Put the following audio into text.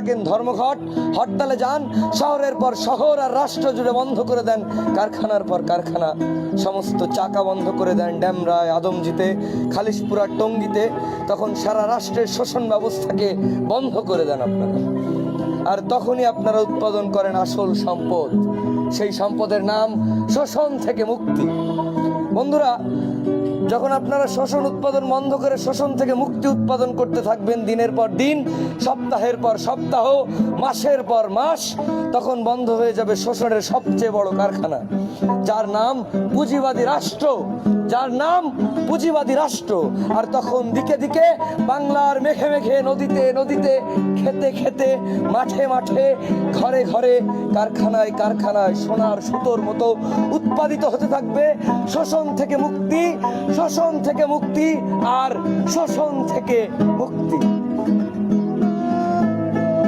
থাকেন ধর্মঘট, হরতালে যান, শহরের পর শহর আর রাষ্ট্র জুড়ে বন্ধ করে দেন, কারখানার পর কারখানা। সমস্ত চাকা বন্ধ করে দেন ড্যামরায় আদমজিতে খালিশপুরা টঙ্গিতে, তখন সারা রাষ্ট্রের শোষণ ব্যবস্থাকে বন্ধ করে দেন আপনারা। আর তখনই আপনারা উৎপাদন করেন আসল সম্পদ। সেই সম্পদের নাম শোষণ থেকে মুক্তি। বন্ধুরা যখন আপনারা শোষণ উৎপাদন বন্ধ করে শোষণ থেকে মুক্তি উৎপাদন করতে থাকবেন, দিনের পর দিন, সপ্তাহের পর সপ্তাহ, মাসের পর মাস, তখন বন্ধ হয়ে যাবে শোষণের সবচেয়ে বড় কারখানা, যার নাম পুঁজিবাদী রাষ্ট্র। যার নাম পুঁজিবাদী রাষ্ট্র। আর তখন দিকে দিকে বাংলার মেঘে মেঘে নদীতে নদীতে, খেতে খেতে, মাঠে মাঠে, ঘরে ঘরে কারখানায় কারখানায় সোনার সুতোর মতো উৎপাদিত হতে থাকবে। শোষণ থেকে মুক্তি, শোষণ থেকে মুক্তি, আর শোষণ থেকে মুক্তি।